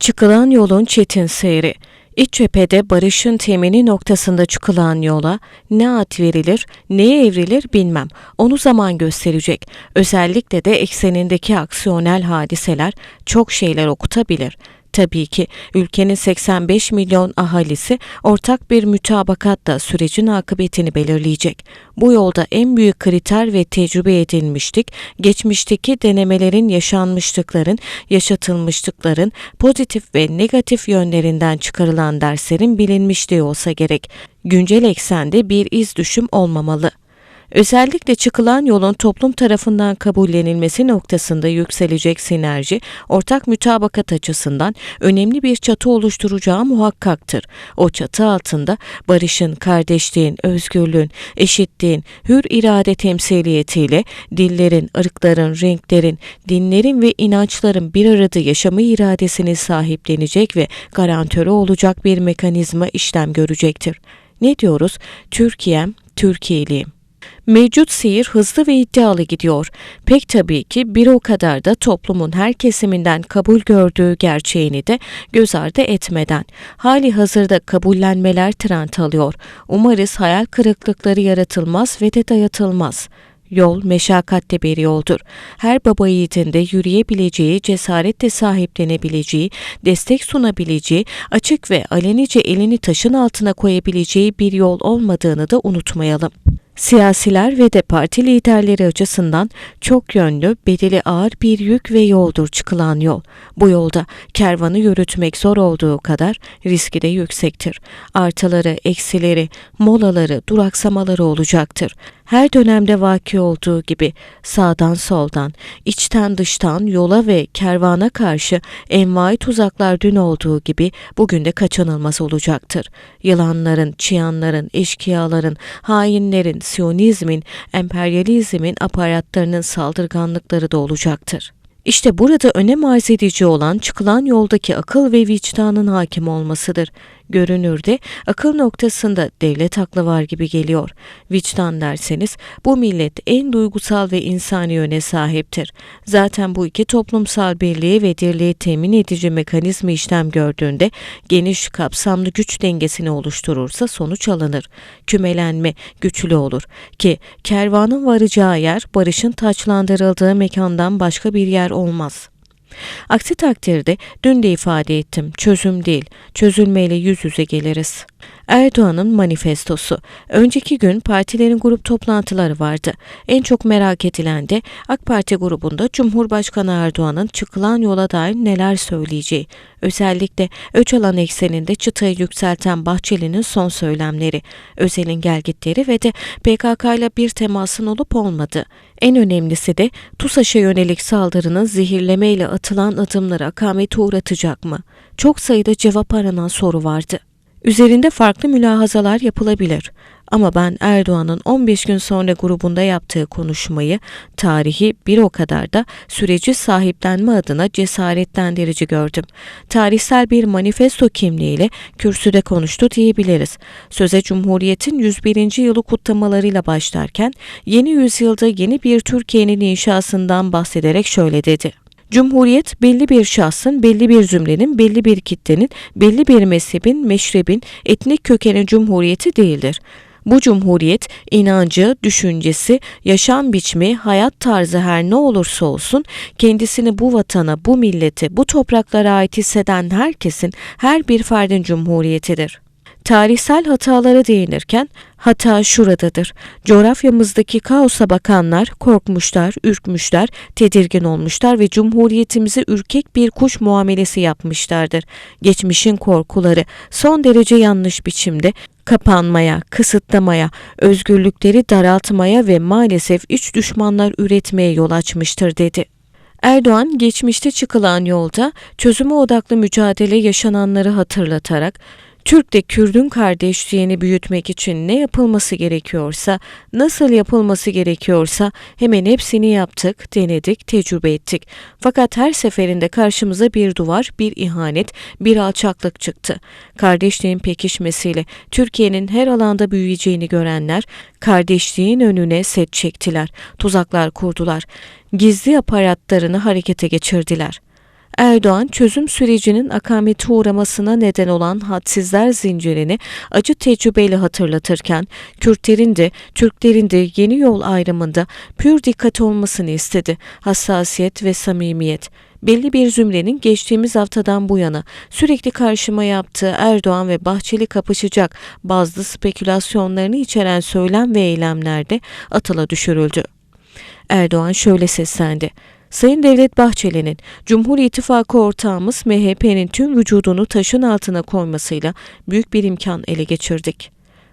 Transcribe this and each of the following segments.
Çıkılan yolun çetin seyri. İç cephede barışın temini noktasında çıkılan yola ne ad verilir, neye evrilir bilmem. Onu zaman gösterecek. Özellikle de eksenindeki aksiyonel hadiseler çok şeyler okutabilir. Tabii ki ülkenin 85 milyon ahalisi ortak bir mütabakatla sürecin akıbetini belirleyecek. Bu yolda en büyük kriter ve tecrübe edilmişlik, geçmişteki denemelerin yaşanmışlıkların, yaşatılmışlıkların pozitif ve negatif yönlerinden çıkarılan derslerin bilinmişliği olsa gerek. Güncel eksende bir iz düşüm olmamalı. Özellikle çıkılan yolun toplum tarafından kabullenilmesi noktasında yükselecek sinerji, ortak mütabakat açısından önemli bir çatı oluşturacağı muhakkaktır. O çatı altında barışın, kardeşliğin, özgürlüğün, eşitliğin, hür irade temsiliyetiyle dillerin, ırkların, renklerin, dinlerin ve inançların bir arada yaşamı iradesini sahiplenecek ve garantörü olacak bir mekanizma işlem görecektir. Ne diyoruz? Türkiye'm, Türkiye'liyim. Mevcut seyir hızlı ve iddialı gidiyor. Pek tabii ki bir o kadar da toplumun her kesiminden kabul gördüğü gerçeğini de göz ardı etmeden. Hali hazırda kabullenmeler trend alıyor. Umarız hayal kırıklıkları yaratılmaz ve de dayatılmaz. Yol meşakkatli bir yoldur. Her baba yiğidin de yürüyebileceği, cesaretle sahiplenebileceği, destek sunabileceği, açık ve alenice elini taşın altına koyabileceği bir yol olmadığını da unutmayalım. Siyasiler ve de parti liderleri açısından çok yönlü, bedeli ağır bir yük ve yoldur çıkılan yol. Bu yolda kervanı yürütmek zor olduğu kadar riski de yüksektir. Artıları, eksileri, molaları, duraksamaları olacaktır. Her dönemde vaki olduğu gibi sağdan soldan, içten dıştan yola ve kervana karşı envai tuzaklar dün olduğu gibi bugün de kaçınılmaz olacaktır. Yılanların, çıyanların, eşkıyaların, hainlerin, siyonizmin, emperyalizmin aparatlarının saldırganlıkları da olacaktır. İşte burada önem arz edici olan çıkılan yoldaki akıl ve vicdanın hakim olmasıdır. Görünürde akıl noktasında devlet aklı var gibi geliyor. Vicdan derseniz bu millet en duygusal ve insani yöne sahiptir. Zaten bu iki toplumsal birliği ve dirliği temin edici mekanizma işlem gördüğünde geniş kapsamlı güç dengesini oluşturursa sonuç alınır. Kümelenme güçlü olur ki kervanın varacağı yer barışın taçlandırıldığı mekandan başka bir yer olmaz.'' Aksi takdirde dün de ifade ettim çözüm değil çözülmeyle yüz yüze geliriz. Erdoğan'ın manifestosu. Önceki gün partilerin grup toplantıları vardı. En çok merak edilen de AK Parti grubunda Cumhurbaşkanı Erdoğan'ın çıkılan yola dair neler söyleyeceği. Özellikle Öcalan ekseninde çıtayı yükselten Bahçeli'nin son söylemleri, Özel'in gelgitleri ve de PKK ile bir temasın olup olmadığı. En önemlisi de TUSAŞ'a yönelik saldırının zehirlemeyle atılan adımları akamete uğratacak mı? Çok sayıda cevap aranan soru vardı. Üzerinde farklı mülahazalar yapılabilir. Ama ben Erdoğan'ın 15 gün sonra grubunda yaptığı konuşmayı tarihi bir o kadar da süreci sahiplenme adına cesaretlendirici gördüm. Tarihsel bir manifesto kimliğiyle kürsüde konuştu diyebiliriz. Söze Cumhuriyet'in 101. yılı kutlamalarıyla başlarken yeni yüzyılda yeni bir Türkiye'nin inşasından bahsederek şöyle dedi. Cumhuriyet belli bir şahsın, belli bir zümrenin, belli bir kitlenin, belli bir mezhebin, meşrebin, etnik kökenin cumhuriyeti değildir. Bu cumhuriyet inancı, düşüncesi, yaşam biçimi, hayat tarzı her ne olursa olsun kendisini bu vatana, bu millete, bu topraklara ait hisseden herkesin her bir ferdin cumhuriyetidir. Tarihsel hatalara değinirken hata şuradadır. Coğrafyamızdaki kaosa bakanlar korkmuşlar, ürkmüşler, tedirgin olmuşlar ve cumhuriyetimize ürkek bir kuş muamelesi yapmışlardır. Geçmişin korkuları son derece yanlış biçimde kapanmaya, kısıtlamaya, özgürlükleri daraltmaya ve maalesef iç düşmanlar üretmeye yol açmıştır dedi. Erdoğan geçmişte çıkılan yolda çözüme odaklı mücadele yaşananları hatırlatarak Türk de Kürdün kardeşliğini büyütmek için ne yapılması gerekiyorsa, nasıl yapılması gerekiyorsa hemen hepsini yaptık, denedik, tecrübe ettik. Fakat her seferinde karşımıza bir duvar, bir ihanet, bir alçaklık çıktı. Kardeşliğin pekişmesiyle Türkiye'nin her alanda büyüyeceğini görenler kardeşliğin önüne set çektiler, tuzaklar kurdular, gizli aparatlarını harekete geçirdiler. Erdoğan çözüm sürecinin akamete uğramasına neden olan hadsizler zincirini acı tecrübeyle hatırlatırken Kürtlerin de Türklerin de yeni yol ayrımında pür dikkat olmasını istedi. Hassasiyet ve samimiyet belli bir zümrenin geçtiğimiz haftadan bu yana sürekli karşıma yaptığı Erdoğan ve Bahçeli kapışacak bazı spekülasyonlarını içeren söylem ve eylemlerde atıla düşürüldü. Erdoğan şöyle seslendi. Sayın Devlet Bahçeli'nin Cumhur İttifakı ortağımız MHP'nin tüm vücudunu taşın altına koymasıyla büyük bir imkan ele geçirdik.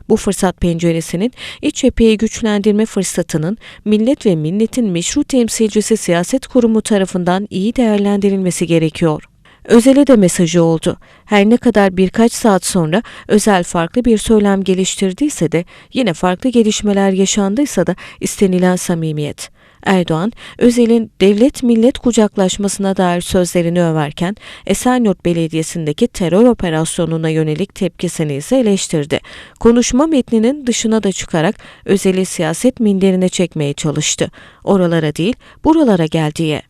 Bu fırsat penceresinin iç cepheyi güçlendirme fırsatının millet ve milletin meşru temsilcisi siyaset kurumu tarafından iyi değerlendirilmesi gerekiyor. Özel'e de mesajı oldu. Her ne kadar birkaç saat sonra Özel farklı bir söylem geliştirdiyse de yine farklı gelişmeler yaşandıysa da istenilen samimiyet. Erdoğan, Özel'in devlet millet kucaklaşmasına dair sözlerini överken Esenyurt Belediyesi'ndeki terör operasyonuna yönelik tepkisini ise eleştirdi. Konuşma metninin dışına da çıkarak Özel'i siyaset minderine çekmeye çalıştı. Oralara değil, buralara gel diye.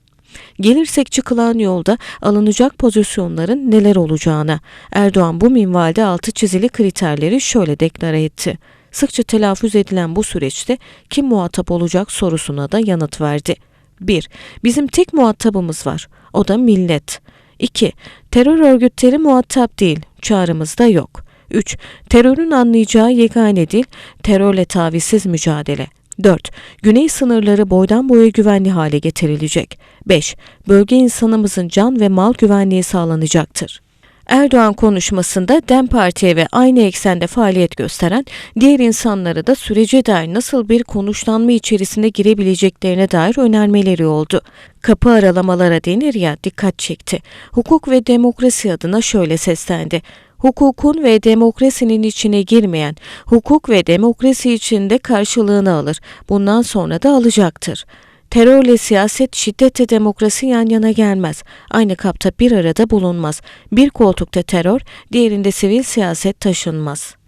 Gelirsek çıkılan yolda alınacak pozisyonların neler olacağına Erdoğan bu minvalde altı çizili kriterleri şöyle deklare etti. Sıkça telaffuz edilen bu süreçte kim muhatap olacak sorusuna da yanıt verdi. 1. Bizim tek muhatabımız var. O da millet. 2. Terör örgütleri muhatap değil. Çağrımız da yok. 3. Terörün anlayacağı yegane dil terörle tavizsiz mücadele. 4. Güney sınırları boydan boya güvenli hale getirilecek. 5. Bölge insanımızın can ve mal güvenliği sağlanacaktır. Erdoğan konuşmasında DEM Parti'ye ve aynı eksende faaliyet gösteren diğer insanlara da sürece dair nasıl bir konuşlanma içerisinde girebileceklerine dair önermeleri oldu. Kapı aralamalara denir ya dikkat çekti. Hukuk ve demokrasi adına şöyle seslendi hukukun ve demokrasinin içine girmeyen, hukuk ve demokrasi içinde karşılığını alır. Bundan sonra da alacaktır. Terörle siyaset, şiddetle demokrasi yan yana gelmez. Aynı kapta bir arada bulunmaz. Bir koltukta terör, diğerinde sivil siyaset taşınmaz.''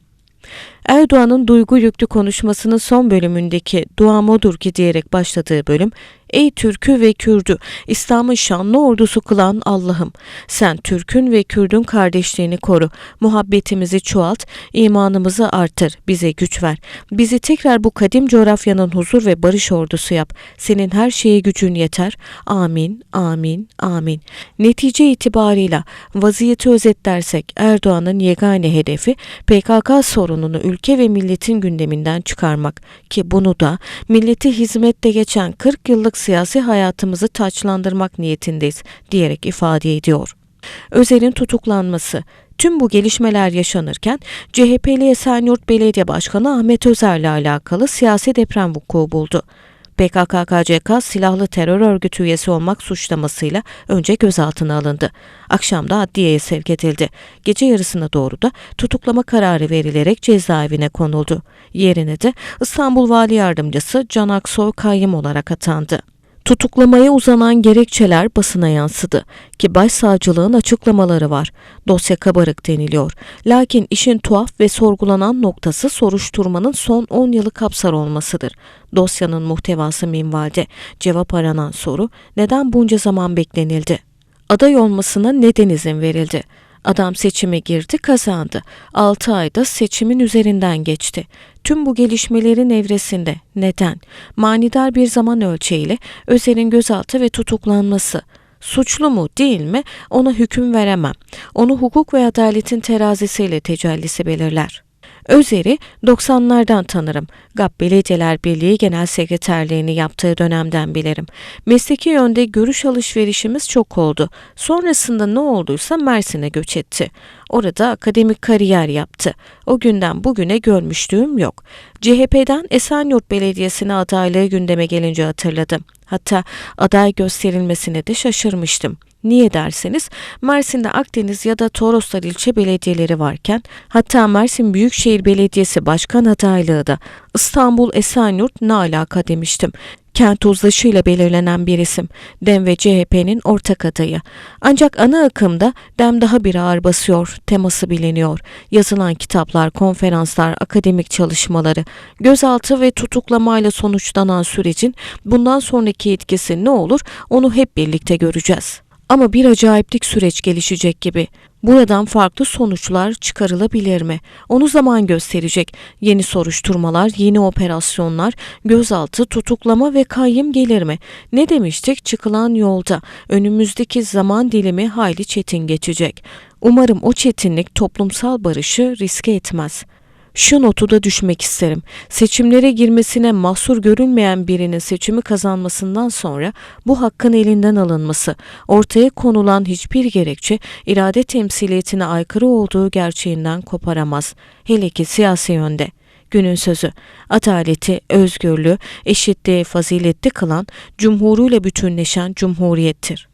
Erdoğan'ın duygu yüklü konuşmasının son bölümündeki duam odur ki diyerek başladığı bölüm Ey Türk'ü ve Kürd'ü, İslam'ın şanlı ordusu kılan Allah'ım, sen Türk'ün ve Kürd'ün kardeşliğini koru, muhabbetimizi çoğalt, imanımızı artır, bize güç ver. Bizi tekrar bu kadim coğrafyanın huzur ve barış ordusu yap. Senin her şeye gücün yeter. Amin, amin, amin. Netice itibarıyla vaziyeti özetlersek Erdoğan'ın yegane hedefi PKK sorununu ülke ve milletin gündeminden çıkarmak ki bunu da milleti hizmette geçen 40 yıllık siyasi hayatımızı taçlandırmak niyetindeyiz diyerek ifade ediyor. Özel'in tutuklanması, Tüm bu gelişmeler yaşanırken CHP'li Esenyurt Belediye Başkanı Ahmet Özer'le alakalı siyasi deprem vuku buldu. PKK-KCK silahlı terör örgütü üyesi olmak suçlamasıyla önce gözaltına alındı. Akşamda adliyeye sevk edildi. Gece yarısına doğru da tutuklama kararı verilerek cezaevine konuldu. Yerine de İstanbul Vali Yardımcısı Can Aksoy kayyım olarak atandı. Tutuklamaya uzanan gerekçeler basına yansıdı ki başsavcılığın açıklamaları var. Dosya kabarık deniliyor. Lakin işin tuhaf ve sorgulanan noktası soruşturmanın son 10 yılı kapsar olmasıdır. Dosyanın muhtevası minvalde. Cevap aranan soru neden bunca zaman beklenildi? Aday olmasına neden izin verildi? Adam seçime girdi, kazandı. 6 ayda seçimin üzerinden geçti. Tüm bu gelişmelerin evresinde neden? Manidar bir zaman ölçeğiyle Özer'in gözaltı ve tutuklanması suçlu mu değil mi ona hüküm veremem. Onu hukuk ve adaletin terazisiyle tecellisi belirler. Özer'i 90'lardan tanırım. GAP Belediyeler Birliği Genel Sekreterliğini yaptığı dönemden bilirim. Mesleki yönde görüş alışverişimiz çok oldu. Sonrasında ne olduysa Mersin'e göç etti. Orada akademik kariyer yaptı. O günden bugüne görmüşlüğüm yok. CHP'den Esenyurt Belediyesi'ne adaylığı gündeme gelince hatırladım. Hatta aday gösterilmesine de şaşırmıştım. Niye derseniz Mersin'de Akdeniz ya da Toroslar ilçe belediyeleri varken hatta Mersin Büyükşehir Belediyesi Başkan adaylığı da İstanbul Esenyurt ne alaka demiştim. Kent uzlaşıyla belirlenen bir isim. DEM ve CHP'nin ortak adayı. Ancak ana akımda DEM daha bir ağır basıyor, teması biliniyor. Yazılan kitaplar, konferanslar, akademik çalışmaları, gözaltı ve tutuklamayla sonuçlanan sürecin bundan sonraki etkisi ne olur onu hep birlikte göreceğiz. Ama bir acayiplik süreç gelişecek gibi. Buradan farklı sonuçlar çıkarılabilir mi? Onu zaman gösterecek. Yeni soruşturmalar, yeni operasyonlar, gözaltı, tutuklama ve kayyım gelir mi? Ne demiştik? Çıkılan yolda önümüzdeki zaman dilimi hayli çetin geçecek. Umarım o çetinlik toplumsal barışı riske etmez. Şu notu da düşmek isterim. Seçimlere girmesine mahsur görülmeyen birinin seçimi kazanmasından sonra bu hakkın elinden alınması, ortaya konulan hiçbir gerekçe irade temsiliyetine aykırı olduğu gerçeğinden koparamaz. Hele ki siyasi yönde. Günün sözü, adaleti, özgürlüğü, eşitliği faziletli kılan, cumhuruyla bütünleşen cumhuriyettir.